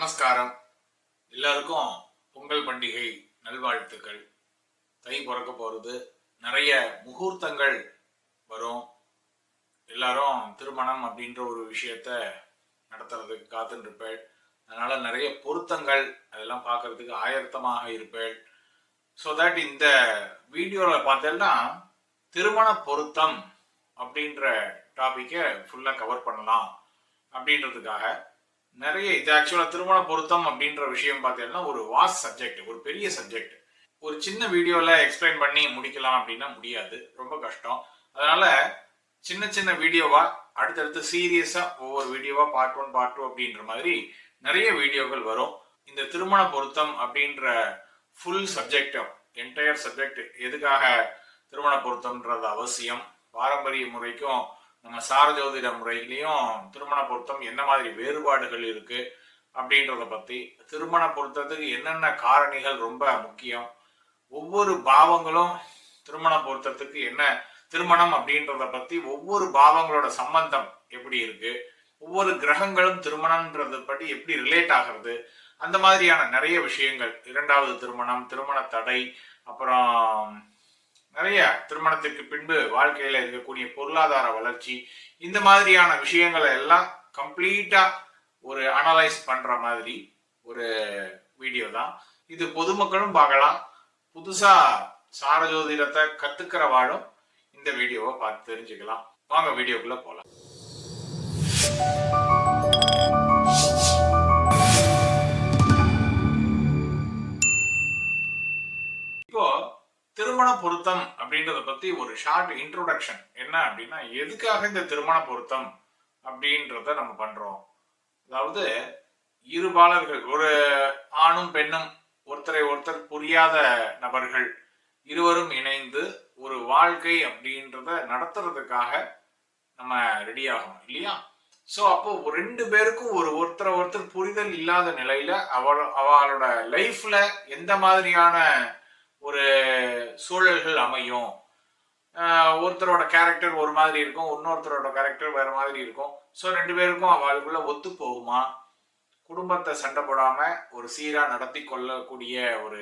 நமஸ்காரம். எல்லாருக்கும் பொங்கல் பண்டிகை நல்வாழ்த்துக்கள். தை பிறக்க போகிறது நிறைய முகூர்த்தங்கள் வரும். எல்லாரும் திருமணம் அப்படின்ற ஒரு விஷயத்த நடத்துறதுக்கு காத்துருப்பேள் அதனால் அதனால நிறைய பொருத்தங்கள் அதெல்லாம் பார்க்கறதுக்கு ஆயத்தமாக இருப்பேள். ஸோ தட் இந்த வீடியோவில் பார்த்தேன்னா திருமண பொருத்தம் அப்படின்ற டாப்பிக்கை ஃபுல்லாக கவர் பண்ணலாம் அப்படின்றதுக்காக. நிறைய இது ஆக்சுவலாக திருமண பொருத்தம் அப்படின்ற விஷயம் பார்த்தீங்கன்னா ஒரு வாஸ் சப்ஜெக்ட் ஒரு பெரிய சப்ஜெக்ட் ஒரு சின்ன வீடியோவில் எக்ஸ்பிளைன் பண்ணி முடிக்கலாம் அப்படின்னா முடியாது. ரொம்ப கஷ்டம். அதனால சின்ன சின்ன வீடியோவா அடுத்தடுத்து சீரியஸாக ஒவ்வொரு வீடியோவா பார்ட் ஒன் பார்ட் டூ அப்படின்ற மாதிரி நிறைய வீடியோக்கள் வரும். இந்த திருமண பொருத்தம் அப்படின்ற ஃபுல் சப்ஜெக்ட் என்டையர் சப்ஜெக்ட் எதுக்காக திருமண பொருத்தம்ன்றது அவசியம்? பாரம்பரிய முறைக்கும் நம்ம சாரஜோதிட முறையிலையும் திருமண பொருத்தம் என்ன மாதிரி வேறுபாடுகள் இருக்கு அப்படின்றத பத்தி திருமண பொருத்தத்துக்கு என்னென்ன காரணிகள் ரொம்ப முக்கியம் ஒவ்வொரு பாவங்களும் திருமண பொருத்தத்துக்கு என்ன திருமணம் அப்படின்றத பத்தி ஒவ்வொரு பாவங்களோட சம்பந்தம் எப்படி இருக்கு ஒவ்வொரு கிரகங்களும் திருமணம்ன்றது படி எப்படி ரிலேட் ஆகிறது அந்த மாதிரியான நிறைய விஷயங்கள். இரண்டாவது திருமணம் திருமண தடை அப்புறம் நிறைய திருமணத்திற்கு பின்பு வாழ்க்கையில இருக்கக்கூடிய பொருளாதார வளர்ச்சி இந்த மாதிரியான விஷயங்களை எல்லாம் கம்ப்ளீட்டா ஒரு அனலைஸ் பண்ற மாதிரி ஒரு வீடியோ தான். இது பொதுமக்களும் பார்க்கலாம். புதுசா சாரஜோதிடத்தை கத்துக்கிறவாளும் இந்த வீடியோவை பார்த்து தெரிஞ்சுக்கலாம். வாங்க வீடியோக்குள்ள போகலாம் திருமண பொருத்தம் அப்படின்றத பத்தி ஒரு ஷார்ட் இன்ட்ரோடக்ஷன் என்ன அப்படின்னா எதுக்காக இந்த திருமண பொருத்தம் அப்படின்றத நம்ம பண்றோம். அதாவது இருபாலர்கள் ஒரு ஆணும் பெண்ணும் ஒருத்தரை ஒருத்தர் புரியாத நபர்கள் இருவரும் இணைந்து ஒரு வாழ்க்கை அப்படின்றத நடத்துறதுக்காக நம்ம ரெடி ஆகணும் இல்லையா? ஸோ அப்போ ரெண்டு பேருக்கும் ஒரு ஒருத்தரை ஒருத்தர் புரிதல் இல்லாத நிலையில அவள் அவளோட லைஃப்ல எந்த மாதிரியான ஒரு சூழல்கள் அமையும். ஒருத்தரோட கேரக்டர் ஒரு மாதிரி இருக்கும் இன்னொருத்தரோட கேரக்டர் வேற மாதிரி இருக்கும். ஸோ ரெண்டு பேருக்கும் அவளுக்குள்ள ஒத்து போகுமா? குடும்பத்தை சண்டை போடாம ஒரு சீரா நடத்தி கொள்ளக்கூடிய ஒரு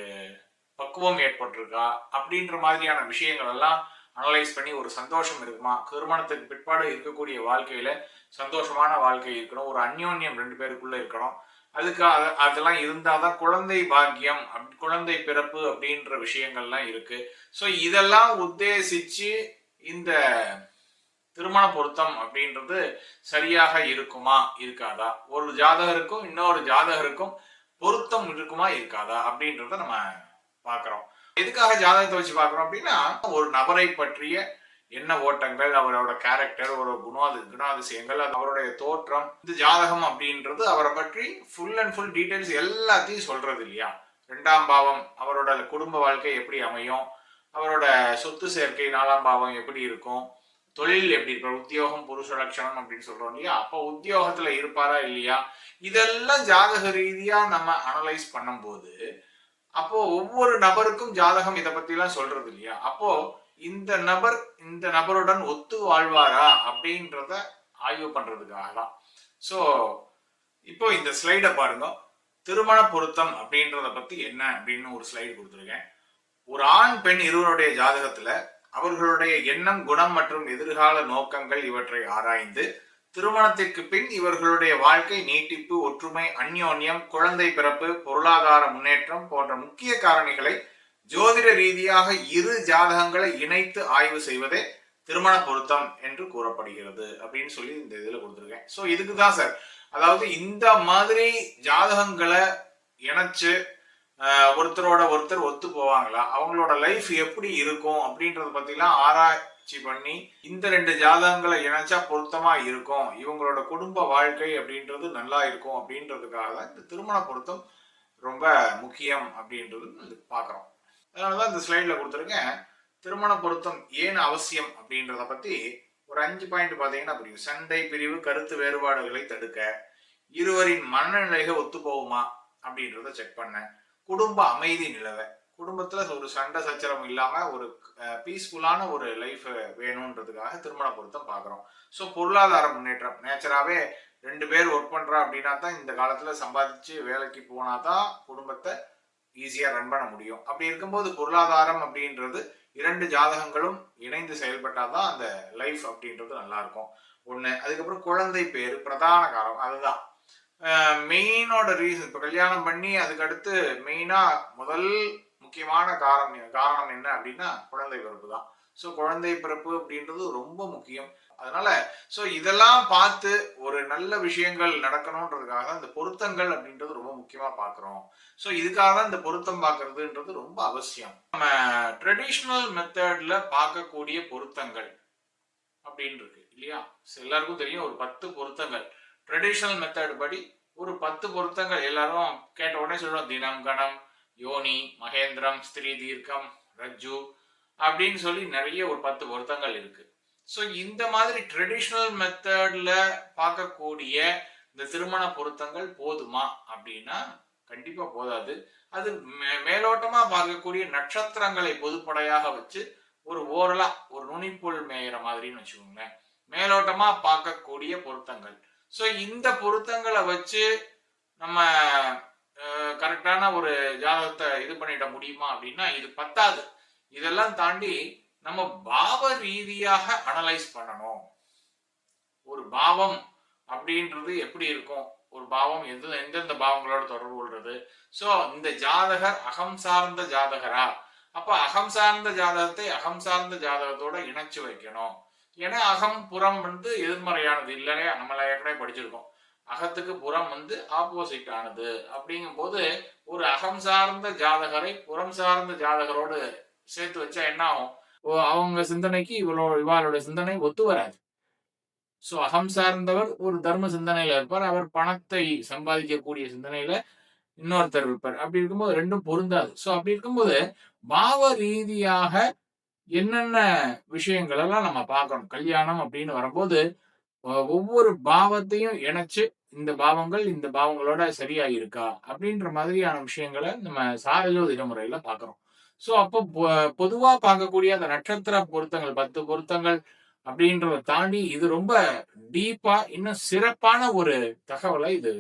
பக்குவம் ஏற்பட்டிருக்கா? அப்படின்ற மாதிரியான விஷயங்கள் எல்லாம் அனலைஸ் பண்ணி ஒரு சந்தோஷம் இருக்குமா? திருமணத்துக்கு பிற்பாடு இருக்கக்கூடிய வாழ்க்கையில சந்தோஷமான வாழ்க்கை இருக்கணும். ஒரு அந்யோன்யம் ரெண்டு பேருக்குள்ள இருக்கணும். அதுக்கு அதெல்லாம் அதெல்லாம் இருந்தாதான் குழந்தை பாக்கியம் அப்- குழந்தை பிறப்பு அப்படின்ற விஷயங்கள்லாம் இருக்கு. ஸோ இதெல்லாம் உத்தேசிச்சு இந்த திருமண பொருத்தம் அப்படின்றது சரியாக இருக்குமா இருக்காதா? ஒரு ஜாதகருக்கும் இன்னொரு ஜாதகருக்கும் பொருத்தம் இருக்குமா இருக்காதா? அப்படின்றத நம்ம பார்க்குறோம். எதுக்காக ஜாதகத்தை வச்சு பார்க்குறோம் அப்படின்னா ஒரு நபரை பற்றிய என்ன ஓட்டங்கள் அவரோட கேரக்டர் ஒரு குணாதி குணாதிசயங்கள் அது அவருடைய தோற்றம் இந்த ஜாதகம் அப்படின்றது அவரை பற்றி ஃபுல் அண்ட் ஃபுல் டீட்டெயில்ஸ் எல்லாத்தையும் சொல்றது இல்லையா? ரெண்டாம் பாவம் அவரோட குடும்ப வாழ்க்கை எப்படி அமையும்? அவரோட சொத்து சேர்க்கை நாலாம் பாவம் எப்படி இருக்கும்? தொழில் எப்படி இருப்பார் உத்தியோகம் புருஷ லட்சணம் அப்படின்னு சொல்றோம் இல்லையா? அப்போ உத்தியோகத்துல இருப்பாரா இல்லையா? இதெல்லாம் ஜாதக ரீதியா நம்ம அனலைஸ் பண்ணும்போது அப்போ ஒவ்வொரு நபருக்கும் ஜாதகம் இதை பத்தி எல்லாம் சொல்றது இல்லையா? அப்போ இந்த நபர் இந்த நபருடன் ஒத்து வாழ்வாரா அப்படின்றத ஆய்வு பண்றதுக்காக தான் ஸோ இப்போ இந்த ஸ்லைடை பாருங்க. திருமண பொருத்தம் அப்படின்றத பத்தி என்ன அப்படின்னு ஒரு ஸ்லைடு கொடுத்துருக்கேன். ஒரு ஆண் பெண் இருவருடைய ஜாதகத்துல அவர்களுடைய எண்ணம் குணம் மற்றும் எதிர்கால நோக்கங்கள் இவற்றை ஆராய்ந்து திருமணத்திற்கு பின் இவர்களுடைய வாழ்க்கை நீட்டிப்பு ஒற்றுமை அந்யோன்யம் குழந்தை பிறப்பு பொருளாதார முன்னேற்றம் போன்ற முக்கிய காரணிகளை ஜோதிட ரீதியாக இரு ஜாதகங்களை இணைத்து ஆய்வு செய்வதே திருமண பொருத்தம் என்று கூறப்படுகிறது அப்படின்னு சொல்லி இந்த இதுல கொடுத்துருக்கேன். ஸோ இதுக்கு தான் சார் அதாவது இந்த மாதிரி ஜாதகங்களை இணைச்சு ஒருத்தரோட ஒருத்தர் ஒத்து போவாங்களா? அவங்களோட லைஃப் எப்படி இருக்கும் அப்படின்றத பற்றிலாம் ஆராய்ச்சி பண்ணி இந்த ரெண்டு ஜாதகங்களை இணைச்சா பொருத்தமா இருக்கும்? இவங்களோட குடும்ப வாழ்க்கை அப்படின்றது நல்லா இருக்கும் அப்படின்றதுக்காக தான் இந்த திருமண பொருத்தம் ரொம்ப முக்கியம் அப்படின்றது பார்க்குறோம். அதனாலதான் இந்த ஸ்லைட்ல கொடுத்துருக்கேன். திருமண பொருத்தம் ஏன் அவசியம் அப்படின்றத பத்தி ஒரு அஞ்சு பாயிண்ட் பாத்தீங்கன்னா புரியும். சண்டை பிரிவு கருத்து வேறுபாடுகளை தடுக்க இருவரின் மனநிலைகள் ஒத்து போகுமா அப்படின்றத செக் பண்ணேன் குடும்ப அமைதி நிலவ. குடும்பத்துல ஒரு சண்டை சச்சரவு இல்லாம ஒரு பீஸ்ஃபுல்லான ஒரு லைஃப் வேணுன்றதுக்காக திருமண பொருத்தம் பார்க்குறோம். ஸோ பொருளாதார முன்னேற்றம். நேச்சராகவே ரெண்டு பேர் ஒர்க் பண்றா அப்படின்னா தான் இந்த காலத்துல சம்பாதிச்சு வேலைக்கு போனால் தான் குடும்பத்தை ஈஸியாக ரன் பண்ண முடியும். அப்படி இருக்கும்போது பொருளாதாரம் அப்படின்றது இரண்டு ஜாதகங்களும் இணைந்து செயல்பட்டால் தான் அந்த லைஃப் அப்படின்றது நல்லாயிருக்கும். ஒன்று அதுக்கப்புறம் குழந்தை பேர் பிரதான காரம் அதுதான். மெயினோட ரீசன் இப்போ கல்யாணம் பண்ணி அதுக்கடுத்து மெயினாக முதல் முக்கியமான காரணம் காரணம் என்ன அப்படின்னா குழந்தை பிறப்பு தான் ஸோ குழந்தை பிறப்பு அப்படின்றது ரொம்ப முக்கியம். அதனால ஸோ இதெல்லாம் பார்த்து ஒரு நல்ல விஷயங்கள் நடக்கணுன்றதுக்காக தான் இந்த பொருத்தங்கள் அப்படின்றது ரொம்ப முக்கியமாக பார்க்குறோம். ஸோ இதுக்காக தான் இந்த பொருத்தம் பார்க்கறதுன்றது ரொம்ப அவசியம். நம்ம ட்ரெடிஷ்னல் மெத்தட்ல பார்க்கக்கூடிய பொருத்தங்கள் அப்படின்னு இருக்கு இல்லையா எல்லாருக்கும் தெரியும் ஒரு பத்து பொருத்தங்கள். ட்ரெடிஷ்னல் மெத்தட் படி ஒரு பத்து பொருத்தங்கள். எல்லாரும் கேட்ட உடனே சொல்லுவோம் தினம் கணம் யோனி மகேந்திரம் ஸ்திரீ தீர்க்கம் ரஜ்ஜு அப்படின்னு சொல்லி நிறைய ஒரு பத்து பொருத்தங்கள் இருக்கு. ஸோ இந்த மாதிரி ட்ரெடிஷ்னல் மெத்தட்ல பார்க்கக்கூடிய இந்த திருமண பொருத்தங்கள் போதுமா? அப்படின்னா கண்டிப்பா போதாது. அது மே- மேலோட்டமா பார்க்கக்கூடிய நட்சத்திரங்களை பொதுப்படையாக வச்சு ஒரு ஓரலா ஒரு நுனிப்புள் மேயிற மாதிரின்னு வச்சுக்கோங்களேன். மேலோட்டமா பார்க்கக்கூடிய பொருத்தங்கள். ஸோ இந்த பொருத்தங்களை வச்சு நம்ம கரெக்டான ஒரு ஜாதகத்தை இது பண்ணிட முடியுமா அப்படின்னா இது பத்தாது. இதெல்லாம் தாண்டி நம்ம பாவ ரீதியாக அனலைஸ் பண்ணணும். ஒரு பாவம் அப்படின்றது எப்படி இருக்கும்? ஒரு பாவம் எந்த எந்தெந்த பாவங்களோட தொடர்பு கொள்றது? ஸோ இந்த ஜாதகர் அகம் சார்ந்த ஜாதகரா? அப்ப அகம் சார்ந்த ஜாதகத்தை அகம் சார்ந்த ஜாதகத்தோட இணைச்சு வைக்கணும். ஏன்னா அகம் புறம் வந்து எதிர்மறையானது இல்லையா நம்மள ஏற்கனவே படிச்சிருக்கோம். அகத்துக்கு புறம் வந்து ஆப்போசிட் ஆனது. அப்படிங்கும்போது ஒரு அகம் சார்ந்த ஜாதகரை புறம் சார்ந்த ஜாதகரோடு சேர்த்து வச்சா என்ன ஆகும்? ஓ, அவங்க சிந்தனைக்கு இவளோ இவாளோட சிந்தனை ஒத்து வராது. ஸோ அகம் சார்ந்தவர் ஒரு தர்ம சிந்தனையில இருப்பார். அவர் பணத்தை சம்பாதிக்கக்கூடிய சிந்தனையில இன்னொருத்தர் இருப்பார். அப்படி இருக்கும்போது ரெண்டும் பொருந்தாது. ஸோ அப்படி இருக்கும்போது பாவ ரீதியாக என்னென்ன விஷயங்கள் எல்லாம் நம்ம பார்க்கணும்? கல்யாணம் அப்படின்னு வரும்போது ஒவ்வொரு பாவத்தையும் இணைச்சு இந்த பாவங்கள் இந்த பாவங்களோட சரியா இருக்கா அப்படின்ற மாதிரியான விஷயங்களை நம்ம சாரஜோதிட முறையில பார்க்கறோம். ஸோ அப்போ பொதுவா பார்க்கக்கூடிய அந்த நட்சத்திர பொருத்தங்கள் பத்து பொருத்தங்கள் அப்படின்றத தாண்டி இது ரொம்ப டீப்பா இன்னும் சிறப்பான ஒரு தகவலை இது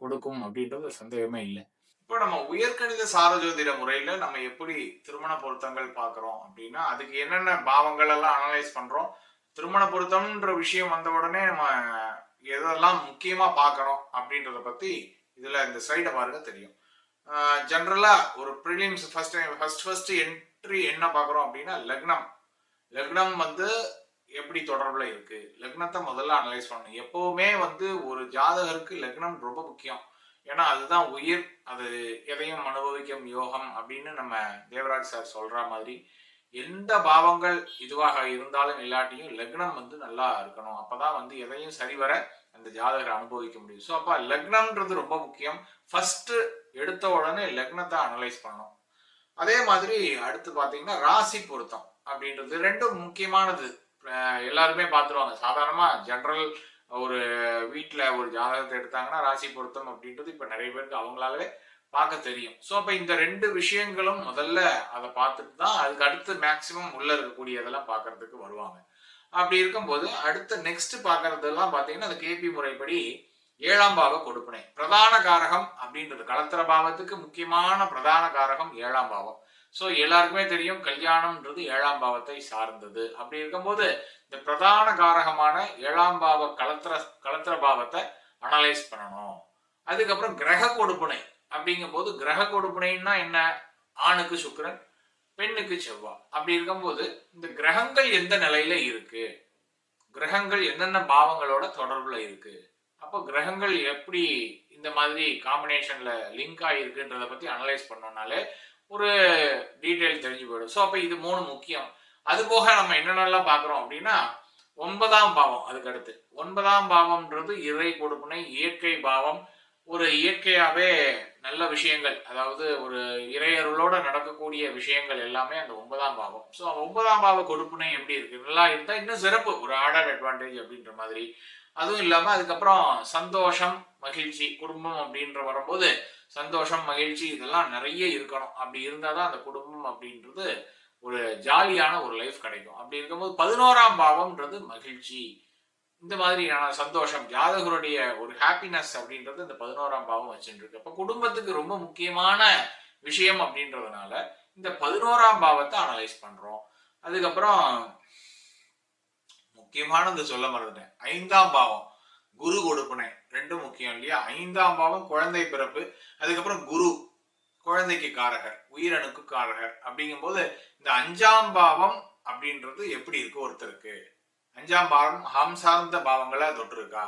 கொடுக்கும் அப்படின்றது சந்தேகமே இல்லை. இப்போ நம்ம உயர்கணித சாரஜோதிட முறையில நம்ம எப்படி திருமண பொருத்தங்கள் பார்க்கறோம் அப்படின்னா அதுக்கு என்னென்ன பாவங்கள் எல்லாம் அனலைஸ் பண்றோம் திருமண பொருத்தம்ன்ற விஷயம் வந்த உடனே நம்ம எதெல்லாம் முக்கியமா பார்க்கறோம் அப்படின்றத பத்தி இதுல இந்த ஸ்லைடை பாருங்க தெரியும். ஜென்ரலாக ஒரு prelims first first first entry என்ன பார்க்குறோம் அப்படின்னா லக்னம். லக்னம் வந்து எப்படி தொடர்பில் இருக்கு? லக்னத்தை முதல்ல அனலைஸ் பண்ணணும். எப்போவுமே வந்து ஒரு ஜாதகருக்கு லக்னம் ரொம்ப முக்கியம். ஏன்னா அதுதான் உயிர் அது எதையும் அனுபவிக்கும் யோகம் அப்படின்னு நம்ம தேவராஜ் சார் சொல்ற மாதிரி எந்த பாவங்கள் இதுவாக இருந்தாலும் இல்லாட்டியும் லக்னம் வந்து நல்லா இருக்கணும். அப்பதான் வந்து எதையும் சரிவர அந்த ஜாதகரை அனுபவிக்க முடியும். ஸோ அப்போ லக்னம்ன்றது ரொம்ப முக்கியம். ஃபர்ஸ்ட் எடுத்த உடனே லக்னத்தை அனலைஸ் பண்ணணும். அதே மாதிரி அடுத்து பார்த்தீங்கன்னா ராசி பொருத்தம் அப்படின்றது ரெண்டும் முக்கியமானது. எல்லாருமே பார்த்துருவாங்க. சாதாரணமாக ஜென்ரல் ஒரு வீட்டில் ஒரு ஜாதகத்தை எடுத்தாங்கன்னா ராசி பொருத்தம் அப்படின்றது இப்போ நிறைய பேருக்கு அவங்களாலே பார்க்க தெரியும். ஸோ அப்போ இந்த ரெண்டு விஷயங்களும் முதல்ல அதை பார்த்துட்டு தான் அதுக்கு அடுத்து மேக்சிமம் உள்ளே இருக்கக்கூடியதெல்லாம் பார்க்கறதுக்கு வருவாங்க. அப்படி இருக்கும்போது அடுத்து நெக்ஸ்ட் பார்க்கறதெல்லாம் பார்த்தீங்கன்னா அந்த கேபி முறைப்படி ஏழாம் பாவ கொடுப்பனை. பிரதான காரகம் அப்படின்றது கலத்திர பாவத்துக்கு முக்கியமான பிரதான காரகம் ஏழாம் பாவம். ஸோ எல்லாருக்குமே தெரியும் கல்யாணம்ன்றது ஏழாம் பாவத்தை சார்ந்தது. அப்படி இருக்கும்போது இந்த பிரதான காரகமான ஏழாம் பாவ கலத்திர கலத்திர பாவத்தை அனலைஸ் பண்ணணும். அதுக்கப்புறம் கிரக கொடுப்பனை. அப்படிங்கும்போது கிரக கொடுப்பனைன்னா என்ன? ஆணுக்கு சுக்கரன் பெண்ணுக்கு செவ்வாய். அப்படி இருக்கும்போது இந்த கிரகங்கள் எந்த நிலையில இருக்கு? கிரகங்கள் என்னென்ன பாவங்களோட தொடர்புல இருக்கு? அப்போ கிரகங்கள் எப்படி இந்த மாதிரி காம்பினேஷன்ல லிங்க் ஆகிருக்குன்றத பத்தி அனலைஸ் பண்ணோம்னாலே ஒரு டீட்டெயில் தெரிஞ்சு போயிடும். ஸோ அப்போ இது மூணு முக்கியம். அது போக நம்ம என்னென்னலாம் பார்க்குறோம் அப்படின்னா ஒன்பதாம் பாவம் அதுக்கு அடுத்து. ஒன்பதாம் பாவம்ன்றது இறை கொடுப்புனை இயற்கை பாவம். ஒரு இயற்கையாகவே நல்ல விஷயங்கள் அதாவது ஒரு இறையருளோட நடக்கக்கூடிய விஷயங்கள் எல்லாமே அந்த ஒன்பதாம் பாவம். ஸோ ஒன்பதாம் பாவ கொடுப்புனை எப்படி இருக்கு? நல்லா இருந்தால் இன்னும் சிறப்பு ஒரு ஆர்டர் அட்வான்டேஜ் அப்படின்ற மாதிரி. அதுவும் இல்லாமல் அதுக்கப்புறம் சந்தோஷம் மகிழ்ச்சி குடும்பம் அப்படின்ற வரும்போது சந்தோஷம் மகிழ்ச்சி இதெல்லாம் நிறைய இருக்கணும். அப்படி இருந்தால் தான் அந்த குடும்பம் அப்படின்றது ஒரு ஜாலியான ஒரு லைஃப் கிடைக்கும். அப்படி இருக்கும்போது பதினோராம் பாவம்ன்றது மகிழ்ச்சி. இந்த மாதிரியான சந்தோஷம் ஜாதகருடைய ஒரு ஹாப்பினஸ் அப்படின்றது இந்த பதினோராம் பாவம் வச்சுட்டு இருக்கு குடும்பத்துக்கு ரொம்ப முக்கியமான விஷயம் அப்படின்றதுனால இந்த பதினோராம் பாவத்தை அனலைஸ் பண்ணுறோம் அதுக்கப்புறம் முக்கியமானது சொல்ல மறந்துட்டேன். ஐந்தாம் பாவம் குரு கொடுப்பனை. ரெண்டும் முக்கியம் இல்லையா? ஐந்தாம் பாவம் குழந்தை பிறப்பு அதுக்கப்புறம் குரு குழந்தைக்கு காரகர் உயிரணுக்கு காரகர். அப்படிங்கும் போது இந்த அஞ்சாம் பாவம் அப்படின்றது எப்படி இருக்கு ஒருத்தருக்கு? அஞ்சாம் பாவம் ஹம் சார்ந்த பாவங்களை தொட்டிருக்கா?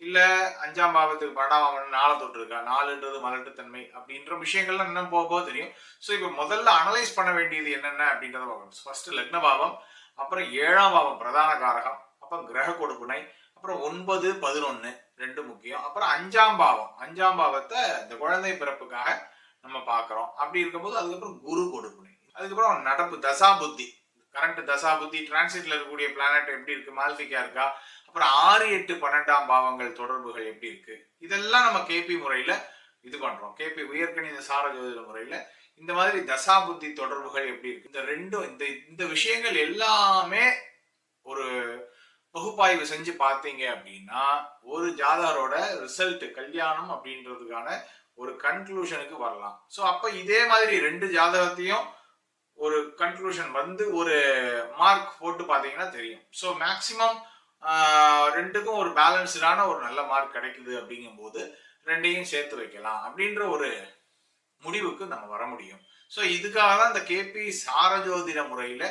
இல்ல அஞ்சாம் பாவத்துக்கு பன்னெண்டாம் பாவம் நாளை தொட்டிருக்கா? நாலுன்றது மலட்டுத்தன்மை அப்படின்ற விஷயங்கள்லாம் இன்னும் போக போக தெரியும். ஸோ இப்போ முதல்ல அனலைஸ் பண்ண வேண்டியது என்னென்ன அப்படின்றத பார்க்கணும் ஃபர்ஸ்ட் லக்ன பாவம் அப்புறம் ஏழாம் பாவம் பிரதான காரகம் அப்புறம் கிரக கொடுப்புனை அப்புறம் ஒன்பது பதினொன்று ரெண்டு முக்கியம். அப்புறம் அஞ்சாம் பாவம். அஞ்சாம் பாவத்தை இந்த குழந்தை பிறப்புக்காக நம்ம பார்க்குறோம். அப்படி இருக்கும்போது அதுக்கப்புறம் குரு கொடுப்புனை. அதுக்கப்புறம் நடப்பு தசா புத்தி. கரண்ட் தசா புத்தி டிரான்சிட்ல இருக்கக்கூடிய பிளானட் எப்படி இருக்கு மால்பிகா இருக்கா? அப்புறம் ஆறு எட்டு பன்னெண்டாம் பாவங்கள் தொடர்புகள் எப்படி இருக்கு? இதெல்லாம் நம்ம கேபி முறையில இது பண்றோம். கேபி உயர்கணித சார ஜோதிட முறையில இந்த மாதிரி தசா புத்தி தொடர்புகள் எப்படி இருக்கு? இந்த ரெண்டும் இந்த இந்த விஷயங்கள் எல்லாமே ஒரு பகுப்பாய்வு செஞ்சு பார்த்தீங்க அப்படின்னா ஒரு ஜாதகரோட ரிசல்ட் கல்யாணம் அப்படின்றதுக்கான ஒரு கன்க்ளூஷனுக்கு வரலாம். ஸோ அப்போ இதே மாதிரி ரெண்டு ஜாதகத்தையும் ஒரு கன்க்ளூஷன் வந்து ஒரு மார்க் போட்டு பார்த்தீங்கன்னா தெரியும். ஸோ மேக்சிமம் ரெண்டுக்கும் ஒரு பேலன்ஸ்டான ஒரு நல்ல மார்க் கிடைக்குது அப்படிங்கும்போது ரெண்டையும் சேர்த்து வைக்கலாம் அப்படின்ற ஒரு முடிவுக்கு நம்ம வர முடியும். ஸோ இதுக்காக தான் இந்த கேபி சாரஜோதிட முறையில்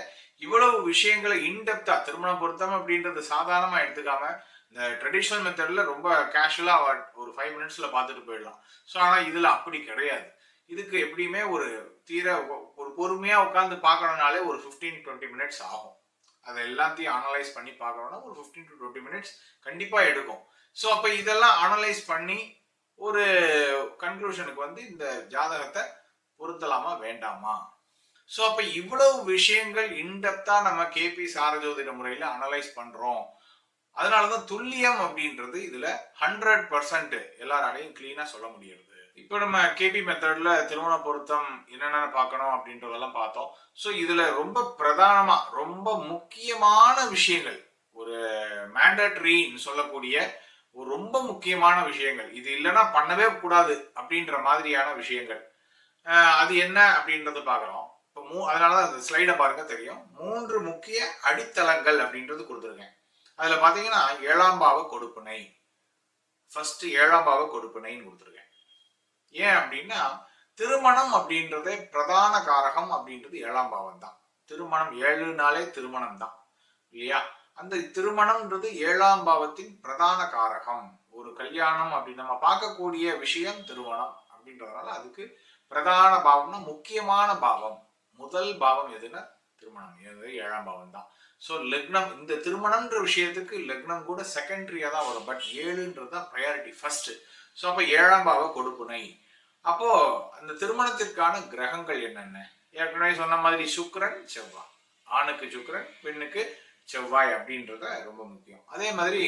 இவ்வளவு விஷயங்களை இன்டெப்தா திருமண பொருத்தம் அப்படின்றத சாதாரணமாக எடுத்துக்காம இந்த ட்ரெடிஷ்னல் மெத்தடில் ரொம்ப கேஷுவலாக ஒரு ஃபைவ் மினிட்ஸில் பார்த்துட்டு போயிடலாம். ஸோ ஆனால் இதில் அப்படி கிடையாது. இதுக்கு எப்படியுமே ஒரு தீர ஒரு பொறுமையாக உட்காந்து பார்க்கணுனாலே ஒரு ஃபிஃப்டீன் டுவெண்ட்டி மினிட்ஸ் ஆகும். அதை எல்லாத்தையும் அனலைஸ் பண்ணி பார்க்கணும்னா ஒரு ஃபிஃப்டீன் டு டுவெண்ட்டி மினிட்ஸ் கண்டிப்பாக எடுக்கும். ஸோ அப்போ இதெல்லாம் அனலைஸ் பண்ணி ஒரு கன்க்ளூஷனுக்கு வந்து இந்த ஜாதகத்தை பொருத்தலாமா வேண்டாமா? ஸோ அப்போ இவ்வளவு விஷயங்கள் இன்டெப்தா நம்ம கேபி சாரஜோதிட முறையில் அனலைஸ் பண்றோம். அதனாலதான் துல்லியம் அப்படின்றது இதுல ஹண்ட்ரட் பர்சன்ட் எல்லாராலையும் கிளீனா சொல்ல முடியாது இப்போ நம்ம கேபி மெத்தட்ல திருமண பொருத்தம் என்னென்ன பார்க்கணும் அப்படின்றதெல்லாம் பார்த்தோம். ஸோ இதுல ரொம்ப பிரதானமா ரொம்ப முக்கியமான விஷயங்கள் ஒரு மேண்டட்ரின்னு சொல்லக்கூடிய ஒரு ரொம்ப முக்கியமான விஷயங்கள். இது இல்லைன்னா பண்ணவே கூடாது அப்படின்ற மாதிரியான விஷயங்கள். அது என்ன அப்படின்றது பார்க்குறோம். இப்போ மூ அதனால தான் அந்த ஸ்லைடை பாருங்க தெரியும். மூன்று முக்கிய அடித்தளங்கள் அப்படின்றது கொடுத்துருக்கேன். அதில் பார்த்தீங்கன்னா ஏழாம் பாவ கொடுப்பினை. ஃபர்ஸ்ட் ஏழாம் பாவ கொடுப்பினைன்னு கொடுத்துருக்கேன். ஏன் அப்படின்னா திருமணம் அப்படின்றதே பிரதான காரகம் அப்படின்றது ஏழாம் பாவம் தான் திருமணம் ஏழு நாளே திருமணம் தான் இல்லையா? அந்த திருமணம்ன்றது ஏழாம் பாவத்தின் பிரதான காரகம். ஒரு கல்யாணம் அப்படின்னு நம்ம பார்க்கக்கூடிய விஷயம் திருமணம் அப்படின்றதுனால அதுக்கு பிரதான பாவம்னா முக்கியமான பாவம். முதல் பாவம் எதுன்னா திருமணம். எது ஏழாம் பாவம் தான். ஸோ லக்னம் இந்த திருமணம்ன்ற விஷயத்துக்கு லக்னம் கூட செகண்டரியா தான் வரும். பட் ஏழுன்றது தான் ப்ரையாரிட்டி ஃபர்ஸ்ட் ஸோ அப்போ ஏழாம் பாவ கொடுப்புனை. அப்போ அந்த திருமணத்திற்கான கிரகங்கள் என்னென்ன? ஏற்கனவே சொன்ன மாதிரி சுக்கரன் செவ்வாய். ஆணுக்கு சுக்கரன் பெண்ணுக்கு செவ்வாய் அப்படின்றத ரொம்ப முக்கியம். அதே மாதிரி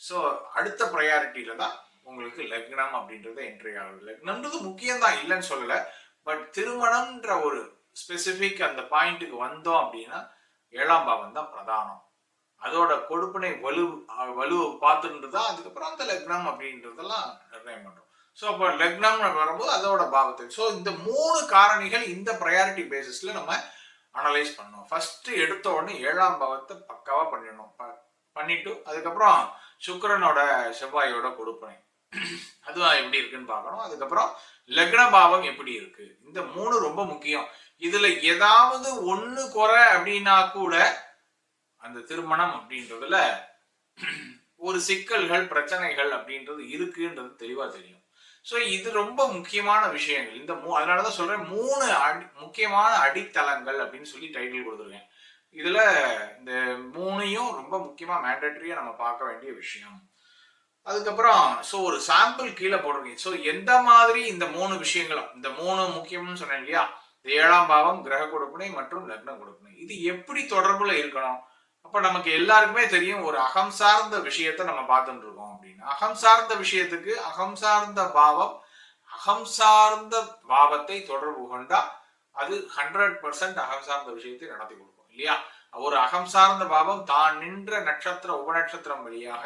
ஸோ அடுத்த ப்ரையாரிட்டியில தான் உங்களுக்கு லக்னம் அப்படின்றத என்ட்ரி ஆகுது. லக்னம்ன்றது முக்கியம் தான் இல்லைன்னு சொல்லலை. பட் திருமணம்ன்ற ஒரு ஸ்பெசிஃபிக் அந்த பாயிண்ட்டுக்கு வந்தோம் அப்படின்னா ஏழாம் பாவம் தான் பிரதானம். அதோட கொடுப்பினை வலு வலுவை பார்த்துட்டு தான் அதுக்கப்புறம் அந்த லக்னம் அப்படின்றதெல்லாம் நிர்ணயம் பண்ணுறோம் ஸோ அப்போ லக்னம் வரும்போது அதோட பாவத்தை. ஸோ இந்த மூணு காரணிகள் இந்த ப்ரையாரிட்டி பேசிஸில் நம்ம அனலைஸ் பண்ணணும் ஃபர்ஸ்ட் எடுத்த உடனே ஏழாம் பாவத்தை பக்காவாக பண்ணிடணும். பண்ணிட்டு அதுக்கப்புறம் சுக்கரனோட செவ்வாயோட கொடுப்பனை அதுவும் எப்படி இருக்குன்னு பார்க்கணும். அதுக்கப்புறம் லக்ன பாவம் எப்படி இருக்கு? இந்த மூணு ரொம்ப முக்கியம். இதுல ஏதாவது ஒண்ணு குறை அப்படின்னா கூட அந்த திருமணம் அப்படின்றதுல ஒரு சிக்கல்கள் பிரச்சனைகள் அப்படின்றது இருக்குன்றது தெளிவா தெரியும். ஸோ இது ரொம்ப முக்கியமான விஷயங்கள். இந்த மூ அதனாலதான் சொல்கிறேன் மூணு அடி முக்கியமான அடித்தளங்கள் அப்படின்னு சொல்லி டைட்டில் கொடுத்துருக்கேன். இதில் இந்த மூணையும் ரொம்ப முக்கியமாக மேண்டட்ரியாக நம்ம பார்க்க வேண்டிய விஷயம். அதுக்கப்புறம் ஸோ ஒரு சாம்பிள் கீழே போட்டிருக்கேன். ஸோ எந்த மாதிரி இந்த மூணு விஷயங்களும் இந்த மூணு முக்கியம்னு சொன்னேன் இல்லையா? இந்த ஏழாம் பாவம் கிரக கொடுப்பினை மற்றும் லக்ன கொடுப்பினை. இது எப்படி தொடர்பில் இருக்கணும்? அப்ப நமக்கு எல்லாருக்குமே தெரியும் ஒரு அகம் சார்ந்த விஷயத்த நம்ம பார்த்துட்டு இருக்கோம் அப்படின்னு அகம் சார்ந்த விஷயத்துக்கு அகம் சார்ந்த பாவம் அகம் சார்ந்த பாவத்தை தொடர்பு கொண்டா அது ஹண்ட்ரட் பர்சன்ட் அகம் சார்ந்த விஷயத்தை நடத்தி கொடுக்கும் இல்லையா? ஒரு அகம் சார்ந்த பாவம் தான் நின்ற நட்சத்திர உபநட்சத்திரம் வழியாக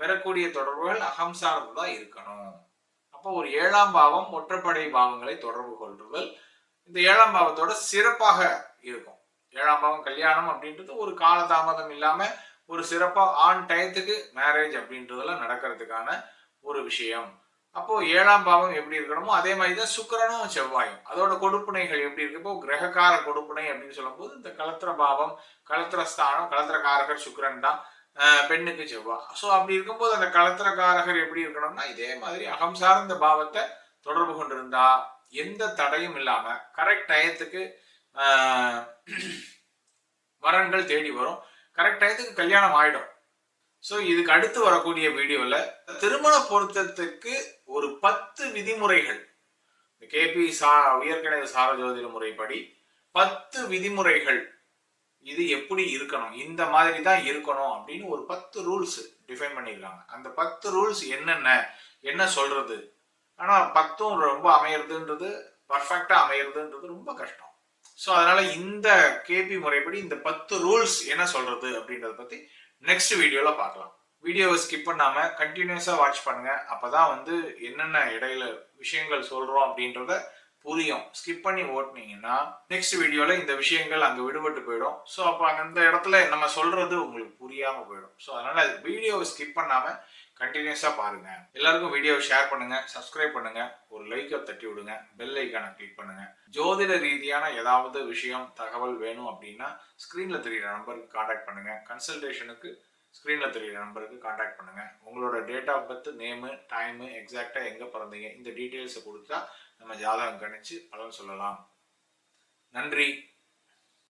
பெறக்கூடிய தொடர்புகள் அகம் சார்ந்ததா இருக்கணும். அப்போ ஒரு ஏழாம் பாவம் ஒற்றப்படை பாவங்களை தொடர்பு கொள்றுதல் இந்த ஏழாம் பாவத்தோட சிறப்பாக இருக்கும். ஏழாம் பாவம் கல்யாணம் அப்படின்றது ஒரு காலதாமதம் இல்லாம ஒரு சிறப்பா ஆன் டயத்துக்கு மேரேஜ் அப்படின்றதெல்லாம் நடக்கிறதுக்கான ஒரு விஷயம். அப்போ ஏழாம் பாவம் எப்படி இருக்கணுமோ அதே மாதிரி தான் சுக்கிரனும் செவ்வாயும். அதோட கொடுப்புனைகள் எப்படி இருக்கு? இப்போ கிரகக்கார கொடுப்புனை அப்படின்னு சொல்லும்போது இந்த கலத்திர பாவம் கலத்திரஸ்தானம் கலத்திரக்காரகர் சுக்கரன் தான் பெண்ணுக்கு செவ்வாய் ஸோ அப்படி இருக்கும்போது அந்த கலத்திரக்காரகர் எப்படி இருக்கணும்னா இதே மாதிரி அகம் சார்ந்த பாவத்தை தொடர்பு கொண்டிருந்தா எந்த தடையும் இல்லாம கரெக்ட் டயத்துக்கு வரன்கள் தேடி வரும். கரெக்ட் டயத்துக்கு கல்யாணம் ஆயிடும். ஸோ இதுக்கு அடுத்து வரக்கூடிய வீடியோவில் திருமண பொருத்தத்துக்கு ஒரு பத்து விதிமுறைகள். கேபி சா உயர்கணித சார ஜோதிட முறைப்படி பத்து விதிமுறைகள். இது எப்படி இருக்கணும்? இந்த மாதிரி தான் இருக்கணும் அப்படின்னு ஒரு பத்து ரூல்ஸ் டிஃபைன் பண்ணியிருக்காங்க. அந்த பத்து ரூல்ஸ் என்னென்ன? என்ன சொல்றது? ஆனால் பத்தும் ரொம்ப அமையிறதுன்றது பர்ஃபெக்டாக அமையிறதுன்றது ரொம்ப கஷ்டம். ஸோ அதனால இந்த கேபி முறைப்படி இந்த பத்து ரூல்ஸ் என்ன சொல்றது அப்படின்றத பத்தி நெக்ஸ்ட் வீடியோல பார்க்கலாம். வீடியோவை ஸ்கிப் பண்ணாம கண்டினியூஸா வாட்ச் பண்ணுங்க. அப்பதான் வந்து என்னென்ன இடையில விஷயங்கள் சொல்றோம் அப்படின்றத புரியும். ஸ்கிப் பண்ணி ஓட்டுனீங்கன்னா நெக்ஸ்ட் வீடியோல இந்த விஷயங்கள் அங்க விடுபட்டு போயிடும். ஸோ அப்போ அந்த இடத்துல நம்ம சொல்றது உங்களுக்கு புரியாம போயிடும். ஸோ அதனால வீடியோவை ஸ்கிப் பண்ணாம கண்டினியூஸாக பாருங்கள் எல்லாருக்கும் வீடியோவை ஷேர் பண்ணுங்கள் சப்ஸ்கிரைப் பண்ணுங்கள் ஒரு லைக்கை தட்டி விடுங்க பெல் ஐக்கானை கிளிக் பண்ணுங்கள் ஜோதிட ரீதியான ஏதாவது விஷயம் தகவல் வேணும் அப்படின்னா ஸ்க்ரீனில் தெரிகிற நம்பருக்கு காண்டாக்ட் பண்ணுங்கள் கன்சல்டேஷனுக்கு ஸ்க்ரீனில் தெரிகிற நம்பருக்கு காண்டாக்ட் பண்ணுங்கள் உங்களோட date of birth name time எக்ஸாக்டாக எங்கே பிறந்தீங்க இந்த டீட்டெயில்ஸை கொடுத்தா நம்ம ஜாதகம் கணிச்சு பலன் சொல்லலாம். நன்றி.